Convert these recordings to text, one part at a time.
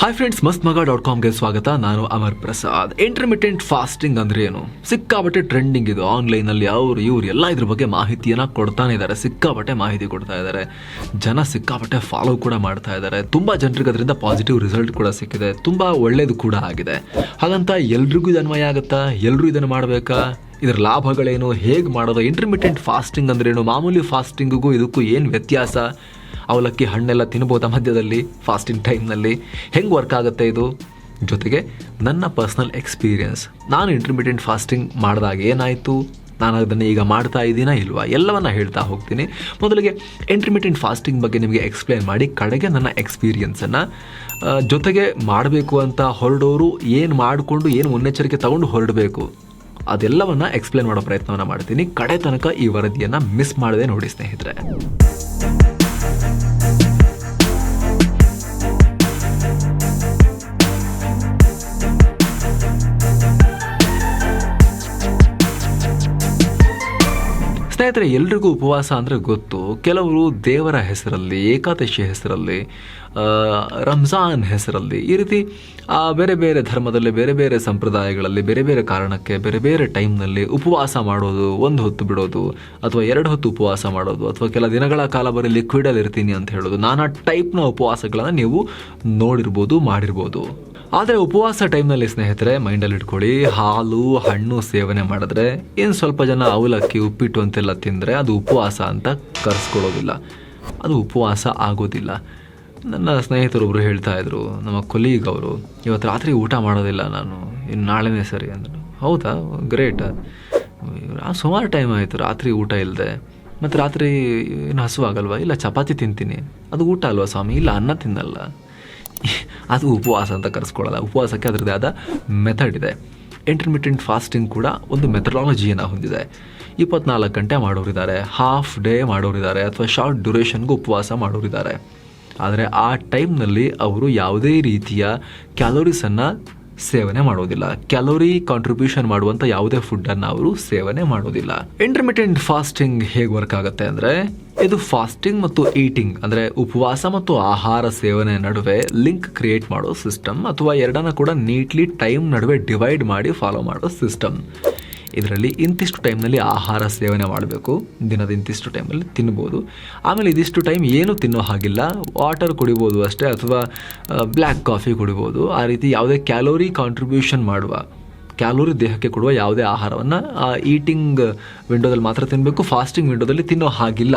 Hi friends ಮಸ್ತ್ ಮಗ dot ಕಾಮ್ಗೆ ಸ್ವಾಗತ. ನಾನು ಅಮರ್ ಪ್ರಸಾದ್. ಇಂಟರ್ಮಿಟೆಂಟ್ ಫಾಸ್ಟಿಂಗ್ ಅಂದ್ರೆ ಏನು? ಸಿಕ್ಕಾಬಟ್ಟೆ ಟ್ರೆಂಡಿಂಗ್ ಇದು. ಆನ್ಲೈನಲ್ಲಿ ಅವರು, ಇವ್ರು ಎಲ್ಲ ಇದ್ರ ಬಗ್ಗೆ ಮಾಹಿತಿಯನ್ನು ಕೊಡ್ತಾನೆ ಇದ್ದಾರೆ ಸಿಕ್ಕಾಬಟ್ಟೆ ಮಾಹಿತಿ ಕೊಡ್ತಾ ಇದ್ದಾರೆ ಜನ ಸಿಕ್ಕಾಬಟ್ಟೆ ಫಾಲೋ ಕೂಡ ಮಾಡ್ತಾ ಇದ್ದಾರೆ ತುಂಬ ಜನರಿಗೆ ಅದರಿಂದ ಪಾಸಿಟಿವ್ ರಿಸಲ್ಟ್ ಕೂಡ ಸಿಕ್ಕಿದೆ. ತುಂಬ ಒಳ್ಳೇದು ಕೂಡ ಆಗಿದೆ. ಹಾಗಂತ ಎಲ್ರಿಗೂ ಇದು ಅನ್ವಯ ಆಗುತ್ತಾ? ಎಲ್ಲರೂ ಇದನ್ನು ಮಾಡಬೇಕಾ? ಇದರ ಲಾಭಗಳೇನು? ಹೇಗೆ ಮಾಡೋದು? ಇಂಟರ್ಮಿಟೆಂಟ್ ಫಾಸ್ಟಿಂಗ್ ಅಂದ್ರೇನು ಮಾಮೂಲಿ ಫಾಸ್ಟಿಂಗಿಗೂ ಇದಕ್ಕೂ ಏನು ವ್ಯತ್ಯಾಸ? ಅವಲಕ್ಕಿ ಹಣ್ಣೆಲ್ಲ ತಿನ್ಬೋದಾ ಮಧ್ಯದಲ್ಲಿ ಫಾಸ್ಟಿಂಗ್ ಟೈಮ್ನಲ್ಲಿ ಹೆಂಗೆ ವರ್ಕ್ ಆಗುತ್ತೆ ಇದು? ಜೊತೆಗೆ ನನ್ನ ಪರ್ಸ್ನಲ್ ಎಕ್ಸ್ಪೀರಿಯನ್ಸ್ ನಾನು ಇಂಟರ್ಮಿಡಿಯೆಂಟ್ ಫಾಸ್ಟಿಂಗ್ ಮಾಡಿದಾಗ ಏನಾಯಿತು? ನಾನು ಅದನ್ನು ಈಗ ಮಾಡ್ತಾ ಇದ್ದೀನಾ ಇಲ್ವಾ? ಎಲ್ಲವನ್ನ ಹೇಳ್ತಾ ಹೋಗ್ತೀನಿ. ಮೊದಲಿಗೆ ಇಂಟರ್ಮಿಡಿಯೆಂಟ್ ಫಾಸ್ಟಿಂಗ್ ಬಗ್ಗೆ ನಿಮಗೆ ಎಕ್ಸ್ಪ್ಲೇನ್ ಮಾಡಿ, ಕಡೆಗೆ ನನ್ನ ಎಕ್ಸ್ಪೀರಿಯನ್ಸನ್ನು ಜೊತೆಗೆ ಮಾಡಬೇಕು ಅಂತ ಹೊರಡೋರು ಏನು ಮಾಡಿಕೊಂಡು, ಏನು ಮುನ್ನೆಚ್ಚರಿಕೆ ತಗೊಂಡು ಹೊರಡಬೇಕು? ಅದೆಲ್ಲವನ್ನು ಎಕ್ಸ್ಪ್ಲೇನ್ ಮಾಡೋ ಪ್ರಯತ್ನವನ್ನು ಮಾಡ್ತೀನಿ. ಕಡೆ ತನಕ ಈ ವರದಿಯನ್ನು ಮಿಸ್ ಮಾಡದೆ ನೋಡಿ ಸ್ನೇಹಿತರೆ. ಸ್ನೇಹಿತರೆ, ಎಲ್ರಿಗೂ ಉಪವಾಸ ಅಂದರೆ ಗೊತ್ತು. ಕೆಲವರು ದೇವರ ಹೆಸರಲ್ಲಿ, ಏಕಾದಶಿ ಹೆಸರಲ್ಲಿ ರಂಜಾನ್ ಹೆಸರಲ್ಲಿ ಈ ರೀತಿ ಬೇರೆ ಬೇರೆ ಧರ್ಮದಲ್ಲಿ, ಬೇರೆ ಬೇರೆ ಸಂಪ್ರದಾಯಗಳಲ್ಲಿ, ಬೇರೆ ಬೇರೆ ಕಾರಣಕ್ಕೆ, ಬೇರೆ ಬೇರೆ ಟೈಮ್ನಲ್ಲಿ ಉಪವಾಸ ಮಾಡೋದು ಒಂದು ಹೊತ್ತು ಬಿಡೋದು, ಅಥವಾ ಎರಡು ಹೊತ್ತು ಉಪವಾಸ ಮಾಡೋದು, ಅಥವಾ ಕೆಲ ದಿನಗಳ ಕಾಲ ಬರೀ ಲಿಕ್ವಿಡಲ್ಲಿ ಇರ್ತೀನಿ ಅಂತ ಹೇಳೋದು, ನಾನಾ ಟೈಪ್ನ ಉಪವಾಸಗಳನ್ನು ನೀವು ನೋಡಿರ್ಬೋದು, ಮಾಡಿರ್ಬೋದು. ಆದರೆ ಉಪವಾಸ ಟೈಮ್ನಲ್ಲಿ ಸ್ನೇಹಿತರೆ ಮೈಂಡಲ್ಲಿ ಇಟ್ಕೊಳ್ಳಿ. ಹಾಲು, ಹಣ್ಣು ಸೇವನೆ ಮಾಡಿದ್ರೆ ಏನು ಸ್ವಲ್ಪ ಜನ ಅವಲಕ್ಕಿ, ಉಪ್ಪಿಟ್ಟು ಅಂತೆಲ್ಲ ತಿಂದರೆ ಅದು ಉಪವಾಸ ಅಂತ ಕರೆಸ್ಕೊಳ್ಳೋದಿಲ್ಲ. ಅದು ಉಪವಾಸ ಆಗೋದಿಲ್ಲ. ನನ್ನ ಸ್ನೇಹಿತರೊಬ್ಬರು ಹೇಳ್ತಾ ಇದ್ರು, ನಮ್ಮ ಕೊಲೀಗ್ ಅವರು, ಇವತ್ತು ರಾತ್ರಿ ಊಟ ಮಾಡೋದಿಲ್ಲ ನಾನು, ಇನ್ನು ನಾಳೆನೇ ಸರಿ ಅಂದರು. ಹೌದಾ? ಗ್ರೇಟ್ ಸುಮಾರು ಟೈಮ್ ಆಯಿತು, ರಾತ್ರಿ ಊಟ ಇಲ್ಲದೆ ಮತ್ತು ರಾತ್ರಿ ಏನು ಹಸುವಾಗಲ್ವಾ? ಇಲ್ಲ, ಚಪಾತಿ ತಿಂತೀನಿ. ಅದು ಊಟ ಅಲ್ವಾ ಸ್ವಾಮಿ? ಇಲ್ಲ, ಅನ್ನ ತಿನ್ನಲ್ಲ. ಅದು ಉಪವಾಸ ಅಂತ ಕರೆಸ್ಕೊಳ್ಳಲ್ಲ. ಉಪವಾಸಕ್ಕೆ ಅದರದೇ ಆದ ಮೆಥಡ್ ಇದೆ. ಇಂಟರ್ಮಿಟೆಂಟ್ ಫಾಸ್ಟಿಂಗ್ ಕೂಡ ಒಂದು ಮೆಥಡಾಲಜಿಯನ್ನು ಹೊಂದಿದೆ. ಇಪ್ಪತ್ನಾಲ್ಕು ಗಂಟೆ ಮಾಡೋರಿದ್ದಾರೆ ಹಾಫ್ ಡೇ ಮಾಡೋರಿದ್ದಾರೆ, ಅಥವಾ ಶಾರ್ಟ್ ಡ್ಯೂರೇಷನ್ಗೂ ಉಪವಾಸ ಮಾಡೋರಿದ್ದಾರೆ. ಆದರೆ ಆ ಟೈಮ್ನಲ್ಲಿ ಅವರು ಯಾವುದೇ ರೀತಿಯ ಕ್ಯಾಲೋರೀಸನ್ನು ಸೇವನೆ ಮಾಡೋದಿಲ್ಲ. ಕ್ಯಾಲೋರಿ ಕಾಂಟ್ರಿಬ್ಯೂಷನ್ ಮಾಡುವಂಥ ಯಾವುದೇ ಫುಡ್ಡನ್ನು ಅವರು ಸೇವನೆ ಮಾಡೋದಿಲ್ಲ. ಇಂಟರ್ಮಿಟೆಂಟ್ ಫಾಸ್ಟಿಂಗ್ ಹೇಗೆ ವರ್ಕ್ ಆಗುತ್ತೆ ಅಂದರೆ, ಇದು ಫಾಸ್ಟಿಂಗ್ ಮತ್ತು ಈಟಿಂಗ್ ಅಂದರೆ ಉಪವಾಸ ಮತ್ತು ಆಹಾರ ಸೇವನೆ ನಡುವೆ ಲಿಂಕ್ ಕ್ರಿಯೇಟ್ ಮಾಡೋ ಸಿಸ್ಟಮ್ ಅಥವಾ ಎರಡನ್ನ ಕೂಡ ನೀಟ್ಲಿ ಟೈಮ್ ನಡುವೆ ಡಿವೈಡ್ ಮಾಡಿ ಫಾಲೋ ಮಾಡೋ ಸಿಸ್ಟಮ್ ಇದರಲ್ಲಿ ಇಂತಿಷ್ಟು ಟೈಮ್ನಲ್ಲಿ ಆಹಾರ ಸೇವನೆ ಮಾಡಬೇಕು. ದಿನದ ಇಂತಿಷ್ಟು ಟೈಮಲ್ಲಿ ತಿನ್ಬೋದು. ಆಮೇಲೆ ಇದಿಷ್ಟು ಟೈಮ್ ಏನು ತಿನ್ನೋ ಹಾಗಿಲ್ಲ. ವಾಟರ್ ಕುಡಿಬೋದು ಅಷ್ಟೇ ಅಥವಾ ಬ್ಲ್ಯಾಕ್ ಕಾಫಿ ಕುಡಿಬೋದು. ಆ ರೀತಿ ಯಾವುದೇ ಕ್ಯಾಲೋರಿ ಕಾಂಟ್ರಿಬ್ಯೂಷನ್ ಮಾಡುವ, ಕ್ಯಾಲೋರಿ ದೇಹಕ್ಕೆ ಕೊಡುವ ಯಾವುದೇ ಆಹಾರವನ್ನು ಈಟಿಂಗ್ ವಿಂಡೋದಲ್ಲಿ ಮಾತ್ರ ತಿನ್ನಬೇಕು ಫಾಸ್ಟಿಂಗ್ ವಿಂಡೋದಲ್ಲಿ ತಿನ್ನೋ ಹಾಗಿಲ್ಲ.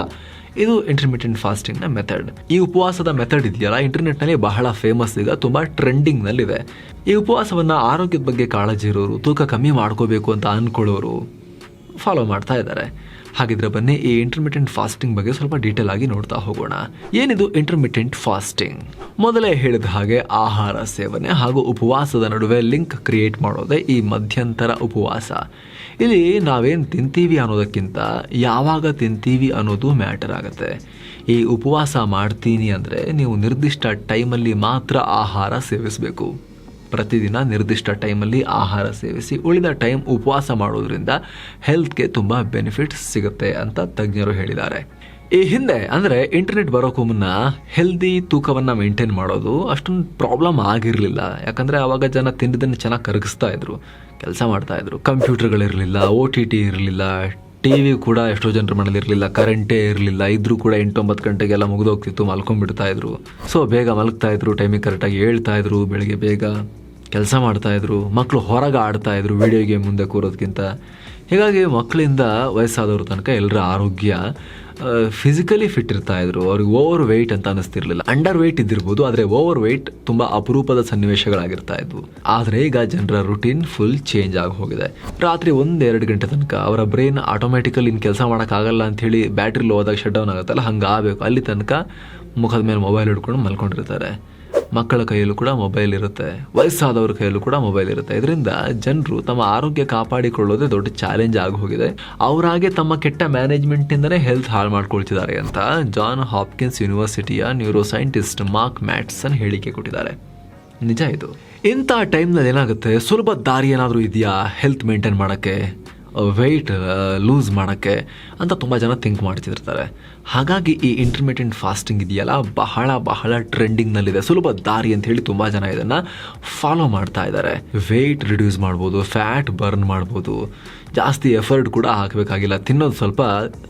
ಇದು ಇಂಟರ್ಮಿಟೆಂಟ್ ಫಾಸ್ಟಿಂಗ್ನ ಮೆಥಡ್ ಈ ಉಪವಾಸದ ಮೆಥಡ್ ಇದೆಯಲ್ಲ ಇಂಟರ್ನೆಟ್ನಲ್ಲಿ ಬಹಳ ಫೇಮಸ್ ಈಗ, ತುಂಬ ಟ್ರೆಂಡಿಂಗ್ನಲ್ಲಿದೆ ಈ ಉಪವಾಸವನ್ನು ಆರೋಗ್ಯದ ಬಗ್ಗೆ ಕಾಳಜಿ ಇರೋರು, ತೂಕ ಕಮ್ಮಿ ಮಾಡ್ಕೋಬೇಕು ಅಂತ ಅಂದ್ಕೊಳ್ಳೋರು ಫಾಲೋ ಮಾಡ್ತಾ ಇದ್ದಾರೆ. ಹಾಗಿದ್ರೆ ಬನ್ನಿ, ಈ ಇಂಟರ್ಮಿಟೆಂಟ್ ಫಾಸ್ಟಿಂಗ್ ಬಗ್ಗೆ ಸ್ವಲ್ಪ ಡೀಟೇಲ್ ಆಗಿ ನೋಡ್ತಾ ಹೋಗೋಣ. ಏನಿದು ಇಂಟರ್ಮಿಟೆಂಟ್ ಫಾಸ್ಟಿಂಗ್ ಮೊದಲೇ ಹೇಳಿದ ಹಾಗೆ ಆಹಾರ ಸೇವನೆ ಹಾಗೂ ಉಪವಾಸದ ನಡುವೆ ಲಿಂಕ್ ಕ್ರಿಯೇಟ್ ಮಾಡೋದೇ ಈ ಮಧ್ಯಂತರ ಉಪವಾಸ. ಇಲ್ಲಿ ನಾವೇನು ತಿಂತೀವಿ ಅನ್ನೋದಕ್ಕಿಂತ ಯಾವಾಗ ತಿಂತೀವಿ ಅನ್ನೋದು ಮ್ಯಾಟರ್ ಆಗುತ್ತೆ. ಈ ಉಪವಾಸ ಮಾಡ್ತೀನಿ ಅಂದರೆ ನೀವು ನಿರ್ದಿಷ್ಟ ಟೈಮಲ್ಲಿ ಮಾತ್ರ ಆಹಾರ ಸೇವಿಸಬೇಕು. ಪ್ರತಿದಿನ ನಿರ್ದಿಷ್ಟ ಟೈಮಲ್ಲಿ ಆಹಾರ ಸೇವಿಸಿ ಉಳಿದ ಟೈಮ್ ಉಪವಾಸ ಮಾಡೋದ್ರಿಂದ ಹೆಲ್ತ್ಗೆ ತುಂಬ ಬೆನಿಫಿಟ್ಸ್ ಸಿಗುತ್ತೆ ಅಂತ ತಜ್ಞರು ಹೇಳಿದ್ದಾರೆ. ಈ ಹಿಂದೆ, ಅಂದರೆ ಇಂಟರ್ನೆಟ್ ಬರೋಕ್ಕೂ ಮುನ್ನ ಹೆಲ್ದಿ ತೂಕವನ್ನು ಮೇಂಟೈನ್ ಮಾಡೋದು ಅಷ್ಟೊಂದು ಪ್ರಾಬ್ಲಮ್ ಆಗಿರಲಿಲ್ಲ. ಯಾಕಂದರೆ ಆವಾಗ ಜನ ತಿಂದಿದ್ದನ್ನು ಚೆನ್ನಾಗಿ ಕರಗಿಸ್ತಾ ಇದ್ರು. ಕೆಲಸ ಮಾಡ್ತಾ ಇದ್ರು. ಕಂಪ್ಯೂಟರ್ಗಳಿರಲಿಲ್ಲ ಓ ಟಿ ಟಿ ಇರಲಿಲ್ಲ ಟಿ ವಿ ಕೂಡ ಎಷ್ಟೋ ಜನರ ಮನೇಲಿ ಇರಲಿಲ್ಲ ಕರೆಂಟೇ ಇರಲಿಲ್ಲ, ಇದ್ರೂ ಕೂಡ ಎಂಟೊಂಬತ್ತು ಗಂಟೆಗೆಲ್ಲ ಮುಗಿದೋಗ್ತಿತ್ತು, ಮಲ್ಕೊಂಡ್ಬಿಡ್ತಾ ಇದ್ರು. ಸೊ ಬೇಗ ಮಲಗ್ತಾ ಇದ್ರು ಟೈಮಿಗೆ ಕರೆಕ್ಟಾಗಿ ಹೇಳ್ತಾ ಇದ್ರು, ಬೆಳಿಗ್ಗೆ ಬೇಗ ಕೆಲಸ ಮಾಡ್ತಾ ಇದ್ರು ಮಕ್ಕಳು ಹೊರಗೆ ಆಡ್ತಾ ಇದ್ರು ವಿಡಿಯೋ ಗೇಮ್ ಮುಂದೆ ಕೂರೋದಕ್ಕಿಂತ ಹೀಗಾಗಿ ಮಕ್ಕಳಿಂದ ವಯಸ್ಸಾದವ್ರ ತನಕ ಎಲ್ಲರ ಆರೋಗ್ಯ ಫಿಸಿಕಲಿ ಫಿಟ್ ಇರ್ತಾ ಇದ್ರು. ಅವ್ರಿಗೆ ಓವರ್ ವೆಯ್ಟ್ ಅಂತ ಅನಿಸ್ತಿರ್ಲಿಲ್ಲ ಅಂಡರ್ ವೆಯ್ಟ್ ಇದ್ದಿರ್ಬೋದು, ಆದರೆ ಓವರ್ ವೆಯ್ಟ್ ತುಂಬ ಅಪರೂಪದ ಸನ್ನಿವೇಶಗಳಾಗಿರ್ತಾ ಇದ್ವು. ಆದರೆ ಈಗ ಜನರ ರುಟೀನ್ ಫುಲ್ ಚೇಂಜ್ ಆಗಿ ಹೋಗಿದೆ. ರಾತ್ರಿ ಒಂದೆರಡು ಗಂಟೆ ತನಕ ಅವರ ಬ್ರೈನ್ ಆಟೋಮ್ಯಾಟಿಕಲಿ ಇನ್ನು ಕೆಲಸ ಮಾಡೋಕ್ಕಾಗಲ್ಲ ಅಂಥೇಳಿ ಬ್ಯಾಟ್ರಿ ಲೋ ಆದಾಗ ಶಟ್ ಡೌನ್ ಆಗುತ್ತಲ್ಲ? ಹಂಗೆ ಆಗಬೇಕು ಅಲ್ಲಿ ತನಕ ಮುಖದ ಮೇಲೆ ಮೊಬೈಲ್ ಹಿಡ್ಕೊಂಡು ಮಲ್ಕೊಂಡಿರ್ತಾರೆ. ಮಕ್ಕಳ ಕೈಯಲ್ಲೂ ಕೂಡ ಮೊಬೈಲ್ ಇರುತ್ತೆ, ವಯಸ್ಸಾದವ್ರ ಕೈಯಲ್ಲೂ ಕೂಡ ಮೊಬೈಲ್ ಇರುತ್ತೆ. ಇದರಿಂದ ಜನರು ತಮ್ಮ ಆರೋಗ್ಯ ಕಾಪಾಡಿಕೊಳ್ಳೋದೇ ದೊಡ್ಡ ಚಾಲೆಂಜ್ ಆಗಿ ಹೋಗಿದೆ ಅವರಾಗೆ ತಮ್ಮ ಕೆಟ್ಟ ಮ್ಯಾನೇಜ್ಮೆಂಟ್ ಇಂದನೇ ಹೆಲ್ತ್ ಹಾಳು ಮಾಡ್ಕೊಳ್ತಿದ್ದಾರೆ ಅಂತ ಜಾನ್ ಹಾಪ್ಕಿನ್ಸ್ ಯೂನಿವರ್ಸಿಟಿಯ ನ್ಯೂರೋ ಸೈಂಟಿಸ್ಟ್ ಮಾರ್ಕ್ ಮ್ಯಾಟ್ಸನ್ ಹೇಳಿಕೆ ಕೊಟ್ಟಿದ್ದಾರೆ. ನಿಜ ಇದು. ಇಂಥ ಟೈಮ್ನಲ್ಲಿ ಏನಾಗುತ್ತೆ? ಸುಲಭ ದಾರಿ ಏನಾದರೂ ಇದೆಯಾ? ಹೆಲ್ತ್ ಮೇಂಟೈನ್ ಮಾಡೋಕ್ಕೆ? ವೆಯ್ಟ್ ಲೂಸ್ ಮಾಡೋಕ್ಕೆ ಅಂತ ತುಂಬ ಜನ ಥಿಂಕ್ ಮಾಡ್ತಿರ್ತಾರೆ. ಹಾಗಾಗಿ ಈ ಇಂಟರ್ಮಿಟೆಂಟ್ ಫಾಸ್ಟಿಂಗ್ ಇದೆಯಲ್ಲ, ಬಹಳ ಬಹಳ ಟ್ರೆಂಡಿಂಗ್ನಲ್ಲಿದೆ ಸುಲಭ ದಾರಿ ಅಂತ ಹೇಳಿ ತುಂಬ ಜನ ಇದನ್ನು ಫಾಲೋ ಮಾಡ್ತಾ ಇದ್ದಾರೆ. ವೆಯ್ಟ್ ರಿಡ್ಯೂಸ್ ಮಾಡ್ಬೋದು ಫ್ಯಾಟ್ ಬರ್ನ್ ಮಾಡ್ಬೋದು. ಜಾಸ್ತಿ ಎಫರ್ಟ್ ಕೂಡ ಹಾಕಬೇಕಾಗಿಲ್ಲ. ತಿನ್ನೋದು ಸ್ವಲ್ಪ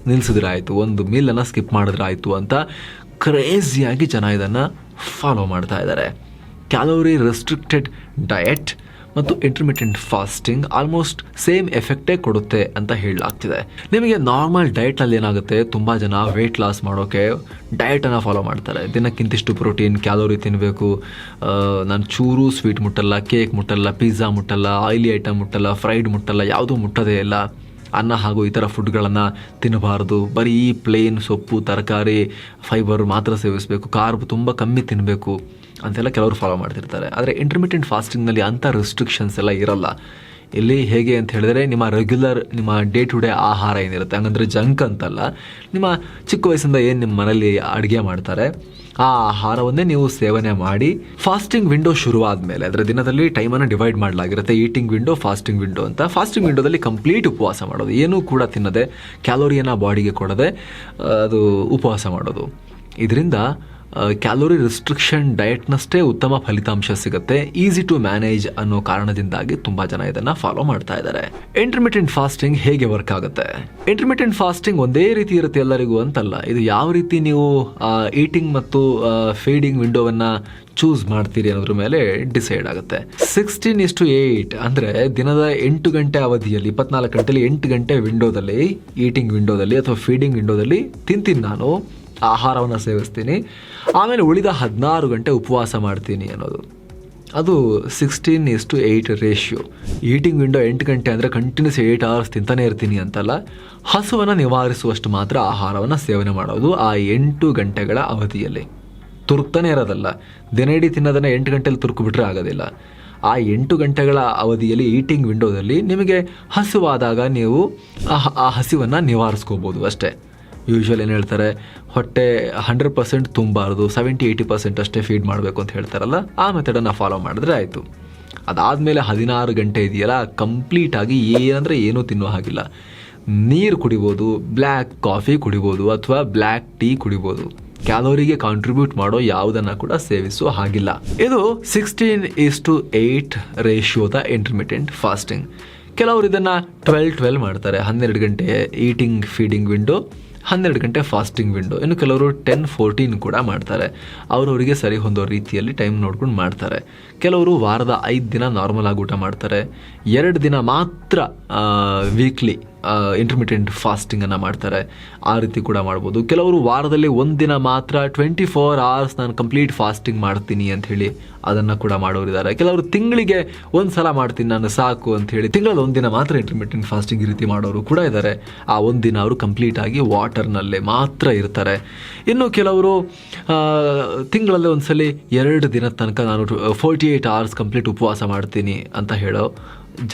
ನಿಲ್ಲಿಸಿದ್ರೆ ಆಯಿತು ಒಂದು ಮೀಲನ್ನು ಸ್ಕಿಪ್ ಮಾಡಿದ್ರೆ ಆಯಿತು ಅಂತ ಕ್ರೇಜಿಯಾಗಿ ಜನ ಇದನ್ನು ಫಾಲೋ ಮಾಡ್ತಾ ಇದ್ದಾರೆ. ಕ್ಯಾಲೋರಿ ರೆಸ್ಟ್ರಿಕ್ಟೆಡ್ ಡಯಟ್ ಮತ್ತು ಇಂಟರ್ಮಿಟೆಂಟ್ ಫಾಸ್ಟಿಂಗ್ ಆಲ್ಮೋಸ್ಟ್ ಸೇಮ್ ಎಫೆಕ್ಟೇ ಕೊಡುತ್ತೆ ಅಂತ ಹೇಳಲಾಗ್ತಿದೆ. ನಿಮಗೆ ನಾರ್ಮಲ್ ಡಯಟ್ನಲ್ಲಿ ಏನಾಗುತ್ತೆ? ತುಂಬ ಜನ ವೆಯ್ಟ್ ಲಾಸ್ ಮಾಡೋಕ್ಕೆ ಡಯಟನ್ನು ಫಾಲೋ ಮಾಡ್ತಾರೆ. ದಿನಕ್ಕಿಂತಿಷ್ಟು ಪ್ರೋಟೀನ್ ಕ್ಯಾಲೋರಿ ತಿನ್ನಬೇಕು ನಾನು ಚೂರು ಸ್ವೀಟ್ ಮುಟ್ಟಲ್ಲ ಕೇಕ್ ಮುಟ್ಟಲ್ಲ ಪಿಜ್ಜಾ ಮುಟ್ಟಲ್ಲ ಆಯಿಲಿ ಐಟಮ್ ಮುಟ್ಟಲ್ಲ ಫ್ರೈಡ್ ಮುಟ್ಟಲ್ಲ, ಯಾವುದೂ ಮುಟ್ಟೋದೇ ಇಲ್ಲ. ಅನ್ನ ಹಾಗೂ ಇತರ ಫುಡ್ಗಳನ್ನು ತಿನ್ನಬಾರ್ದು. ಬರೀ ಪ್ಲೇನ್ ಸೊಪ್ಪು, ತರಕಾರಿ ಫೈಬರ್ ಮಾತ್ರ ಸೇವಿಸಬೇಕು. ಕಾರ್ಬ್ ತುಂಬ ಕಮ್ಮಿ ತಿನ್ನಬೇಕು ಅಂತೆಲ್ಲ ಕೆಲವರು ಫಾಲೋ ಮಾಡ್ತಿರ್ತಾರೆ. ಆದರೆ ಇಂಟರ್ಮಿಟೆಂಟ್ ಫಾಸ್ಟಿಂಗ್ನಲ್ಲಿ ಅಂಥ ರೆಸ್ಟ್ರಿಕ್ಷನ್ಸ್ ಎಲ್ಲ ಇರಲ್ಲ. ಇಲ್ಲಿ ಹೇಗೆ ಅಂತ ಹೇಳಿದ್ರೆ ನಿಮ್ಮ ರೆಗ್ಯುಲರ್ ನಿಮ್ಮ ಡೇ ಟು ಡೇ ಆಹಾರ ಏನಿರುತ್ತೆ? ಹಂಗಂದ್ರೆ ಜಂಕ್ ಅಂತಲ್ಲ, ನಿಮ್ಮ ಚಿಕ್ಕ ವಯಸ್ಸಿಂದ ಏನು ನಿಮ್ಮ ಮನೇಲಿ ಅಡುಗೆ ಮಾಡ್ತಾರೆ, ಆ ಆಹಾರವನ್ನೇ ನೀವು ಸೇವನೆ ಮಾಡಿ ಫಾಸ್ಟಿಂಗ್ ವಿಂಡೋ ಶುರುವಾದ ಮೇಲೆ ಅದರ ದಿನದಲ್ಲಿ ಟೈಮನ್ನು ಡಿವೈಡ್ ಮಾಡಲಾಗಿರುತ್ತೆ. ಈಟಿಂಗ್ ವಿಂಡೋ ಫಾಸ್ಟಿಂಗ್ ವಿಂಡೋ ಅಂತ. ಫಾಸ್ಟಿಂಗ್ ವಿಂಡೋದಲ್ಲಿ ಕಂಪ್ಲೀಟ್ ಉಪವಾಸ ಮಾಡೋದು. ಏನೂ ಕೂಡ ತಿನ್ನದೆ ಕ್ಯಾಲೋರಿಯನ್ನು ಬಾಡಿಗೆ ಕೊಡದೆ ಅದು ಉಪವಾಸ ಮಾಡೋದು. ಇದರಿಂದ ಕ್ಯಾಲೋರಿ ರಿಸ್ಟ್ರಿಕ್ಷನ್ ಡಯಟ್ನಷ್ಟೇ ಉತ್ತಮ ಫಲಿತಾಂಶ ಸಿಗುತ್ತೆ. ಈಸಿ ಟು ಮ್ಯಾನೇಜ್ ಅನ್ನೋ ಕಾರಣದಿಂದಾಗಿ ತುಂಬಾ ಜನ ಇದನ್ನ ಫಾಲೋ ಮಾಡ್ತಾ ಇದ್ದಾರೆ. ಇಂಟರ್ಮಿಟೆಂಟ್ ಫಾಸ್ಟಿಂಗ್ ಹೇಗೆ ವರ್ಕ್ ಆಗುತ್ತೆ? ಇಂಟರ್ಮಿಟೆಂಟ್ ಫಾಸ್ಟಿಂಗ್ ಒಂದೇ ರೀತಿ ಇರುತ್ತೆ ಎಲ್ಲರಿಗೂ ಅಂತಲ್ಲ. ಇದು ಯಾವ ರೀತಿ ನೀವು ಈಟಿಂಗ್ ಮತ್ತು ಫೀಡಿಂಗ್ ವಿಂಡೋವನ್ನ ಚೂಸ್ ಮಾಡ್ತೀರಿ ಅನ್ನೋದ್ರ ಮೇಲೆ ಡಿಸೈಡ್ ಆಗುತ್ತೆ. ಸಿಕ್ಸ್ಟೀನ್ ಇಸ್ ಟು ಏಯ್ಟ್ ಅಂದರೆ ದಿನದ ಎಂಟು ಗಂಟೆ ಅವಧಿಯಲ್ಲಿ, ಇಪ್ಪತ್ನಾಲ್ಕು ಗಂಟೆಲಿ ಎಂಟು ಗಂಟೆ ವಿಂಡೋದಲ್ಲಿ ಈಟಿಂಗ್ ವಿಂಡೋದಲ್ಲಿ ಅಥವಾ ಫೀಡಿಂಗ್ ವಿಂಡೋದಲ್ಲಿ ತಿಂತೀನಿ ನಾನು. ಆಹಾರವನ್ನು ಸೇವಿಸ್ತೀನಿ. ಆಮೇಲೆ ಉಳಿದ ಹದಿನಾರು ಗಂಟೆ ಉಪವಾಸ ಮಾಡ್ತೀನಿ ಅನ್ನೋದು. ಅದು sixteen is to eight ratio eating window ಎಂಟು ಗಂಟೆ ಅಂದರೆ ಕಂಟಿನ್ಯೂಸ್ ಏಯ್ಟ್ ಅವರ್ಸ್ ತಿಂತಾನೆ ಇರ್ತೀನಿ ಅಂತಲ್ಲ. ಹಸುವನ್ನು ನಿವಾರಿಸುವಷ್ಟು ಮಾತ್ರ ಆಹಾರವನ್ನು ಸೇವನೆ ಮಾಡೋದು ಆ ಎಂಟು ಗಂಟೆಗಳ ಅವಧಿಯಲ್ಲಿ. ತುರುಕ್ತಾನೆ ಇರೋದಲ್ಲ. ದಿನ ಇಡೀ ತಿನ್ನೋದನ್ನು ಎಂಟು ಗಂಟೆಲಿ ತುರುಕು ಬಿಟ್ರೆ ಆಗೋದಿಲ್ಲ. ಆ ಎಂಟು ಗಂಟೆಗಳ ಅವಧಿಯಲ್ಲಿ ಈಟಿಂಗ್ ವಿಂಡೋದಲ್ಲಿ ನಿಮಗೆ ಹಸುವಾದಾಗ ನೀವು ಆ ಹಸಿವನ್ನು ನಿವಾರಿಸ್ಕೋಬೋದು ಅಷ್ಟೇ. ಯೂಶ್ವಲ್ ಏನು ಹೇಳ್ತಾರೆ, ಹೊಟ್ಟೆ ಹಂಡ್ರೆಡ್ ಪರ್ಸೆಂಟ್ ತುಂಬಾರ್ದು ಸೆವೆಂಟಿ ಏಯ್ಟಿ ಪರ್ಸೆಂಟ್ ಅಷ್ಟೇ ಫೀಡ್ ಮಾಡಬೇಕು ಅಂತ ಹೇಳ್ತಾರಲ್ಲ, ಆ ಮೆಥಡನ್ನು ಫಾಲೋ ಮಾಡಿದ್ರೆ ಆಯಿತು. ಅದಾದಮೇಲೆ ಹದಿನಾರು ಗಂಟೆ ಇದೆಯಲ್ಲ ಕಂಪ್ಲೀಟಾಗಿ ಏನಂದರೆ ಏನೂ ತಿನ್ನೋ ಹಾಗಿಲ್ಲ. ನೀರು ಕುಡಿಬೋದು ಬ್ಲ್ಯಾಕ್ ಕಾಫಿ ಕುಡಿಬೋದು, ಅಥವಾ ಬ್ಲ್ಯಾಕ್ ಟೀ ಕುಡಿಬೋದು. ಕ್ಯಾಲೋರಿಗೆ ಕಾಂಟ್ರಿಬ್ಯೂಟ್ ಮಾಡೋ ಯಾವುದನ್ನು ಕೂಡ ಸೇವಿಸೋ ಹಾಗಿಲ್ಲ. ಇದು ಸಿಕ್ಸ್ಟೀನ್ ಈಸ್ ಟು ಏಯ್ಟ್ ರೇಷಿಯೋದ ಇಂಟರ್ಮಿಟೆಂಟ್ ಫಾಸ್ಟಿಂಗ್ ಕೆಲವರು ಇದನ್ನು ಟ್ವೆಲ್ ಟ್ವೆಲ್ ಮಾಡ್ತಾರೆ. ಹನ್ನೆರಡು ಗಂಟೆ ಈಟಿಂಗ್ ಫೀಡಿಂಗ್ ವಿಂಡೋ ಹನ್ನೆರಡು ಗಂಟೆ ಫಾಸ್ಟಿಂಗ್ ವಿಂಡೋ. ಇನ್ನು ಕೆಲವರು ಟೆನ್ ಫೋರ್ಟೀನ್ ಕೂಡ ಮಾಡ್ತಾರೆ. ಅವರವರಿಗೆ ಸರಿ ಹೊಂದೋ ರೀತಿಯಲ್ಲಿ ಟೈಮ್ ನೋಡ್ಕೊಂಡು ಮಾಡ್ತಾರೆ. ಕೆಲವರು ವಾರದ ಐದು ದಿನ ನಾರ್ಮಲ್ ಆಗಿ ಊಟ ಮಾಡ್ತಾರೆ. ಎರಡು ದಿನ ಮಾತ್ರ ವೀಕ್ಲಿ ಇಂಟರ್ಮಿಟೆಂಟ್ ಫಾಸ್ಟಿಂಗನ್ನು ಮಾಡ್ತಾರೆ. ಆ ರೀತಿ ಕೂಡ ಮಾಡ್ಬೋದು. ಕೆಲವರು ವಾರದಲ್ಲಿ ಒಂದು ದಿನ ಮಾತ್ರ ಟ್ವೆಂಟಿ ಫೋರ್ ಅವರ್ಸ್ ನಾನು ಕಂಪ್ಲೀಟ್ ಫಾಸ್ಟಿಂಗ್ ಮಾಡ್ತೀನಿ ಅಂತ ಹೇಳಿ ಅದನ್ನು ಕೂಡ ಮಾಡೋರಿದ್ದಾರೆ ಕೆಲವರು ತಿಂಗಳಿಗೆ ಒಂದು ಸಲ ಮಾಡ್ತೀನಿ, ನಾನು ಸಾಕು ಅಂತ ಹೇಳಿ ತಿಂಗಳಲ್ಲಿ ಒಂದಿನ ಮಾತ್ರ ಇಂಟರ್ಮಿಟೆಂಟ್ ಫಾಸ್ಟಿಂಗ್ ಈ ರೀತಿ ಮಾಡೋರು ಕೂಡ ಇದ್ದಾರೆ ಆ ಒಂದಿನ ಅವರು ಕಂಪ್ಲೀಟ್ ಆಗಿ ವಾಟರ್ನಲ್ಲೇ ಮಾತ್ರ ಇರ್ತಾರೆ. ಇನ್ನು ಕೆಲವರು ತಿಂಗಳಲ್ಲೇ ತಿಂಗಳಲ್ಲಿ ಸಲ ಎರಡು ದಿನದ ತನಕ ನಾನು ಫೋರ್ಟಿ ಏಯ್ಟ್ ಅವರ್ಸ್ ಕಂಪ್ಲೀಟ್ ಉಪವಾಸ ಮಾಡ್ತೀನಿ ಅಂತ ಹೇಳೋ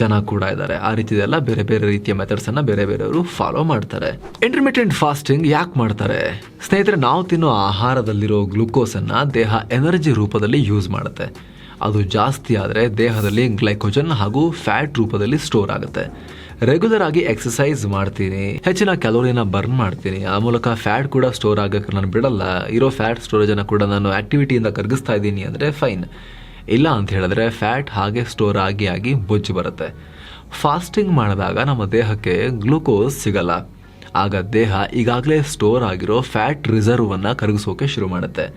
ಜನ ಕೂಡ ಇದ್ದಾರೆ. ಆ ರೀತಿದೆಲ್ಲ ಬೇರೆ ಬೇರೆ ರೀತಿಯ ಮೆಥಡ್ಸನ್ನು ಬೇರೆ ಬೇರೆಯವರು ಫಾಲೋ ಮಾಡ್ತಾರೆ. ಇಂಟರ್ಮಿಟೆಂಟ್ ಫಾಸ್ಟಿಂಗ್ ಯಾಕೆ ಮಾಡ್ತಾರೆ? ಸ್ನೇಹಿತರೆ, ನಾವು ತಿನ್ನೋ ಆಹಾರದಲ್ಲಿರೋ ಗ್ಲುಕೋಸನ್ನು ದೇಹ ಎನರ್ಜಿ ರೂಪದಲ್ಲಿ ಯೂಸ್ ಮಾಡುತ್ತೆ. ಅದು ಜಾಸ್ತಿ ಆದರೆ ದೇಹದಲ್ಲಿ ಗ್ಲೈಕೋಜನ್ ಹಾಗೂ ಫ್ಯಾಟ್ ರೂಪದಲ್ಲಿ ಸ್ಟೋರ್ ಆಗುತ್ತೆ. ರೆಗ್ಯುಲರ್ ಆಗಿ ಎಕ್ಸಸೈಸ್ ಮಾಡ್ತೀನಿ. ಹೆಚ್ಚಿನ ಕ್ಯಾಲೋರಿನ ಬರ್ನ್ ಮಾಡ್ತೀನಿ. ಆ ಮೂಲಕ ಫ್ಯಾಟ್ ಕೂಡ ಸ್ಟೋರ್ ಆಗಕ್ಕೆ ನಾನು ಬಿಡಲ್ಲ. ಇರೋ ಫ್ಯಾಟ್ ಸ್ಟೋರೇಜನ್ನು ಕೂಡ ನಾನು ಆಕ್ಟಿವಿಟಿಯಿಂದ ಕರಗಿಸ್ತಾ ಇದ್ದೀನಿ ಅಂದರೆ ಫೈನ್ ಇಲ್ಲ ಅಂತ ಹೇಳಿದ್ರೆ ಫ್ಯಾಟ್ ಹಾಗೆ ಸ್ಟೋರ್ ಆಗಿ ಆಗಿ ಬೊಜ್ಜು ಬರುತ್ತೆ. ಫಾಸ್ಟಿಂಗ್ ಮಾಡಿದಾಗ ನಮ್ಮ ದೇಹಕ್ಕೆ ಗ್ಲೂಕೋಸ್ ಸಿಗಲ್ಲ. ಆಗ ದೇಹ ಈಗಾಗಲೇ ಸ್ಟೋರ್ ಆಗಿರೋ ಫ್ಯಾಟ್ ರಿಸರ್ವನ್ನು ಕರಗಿಸೋಕೆ ಶುರು ಮಾಡುತ್ತೆ.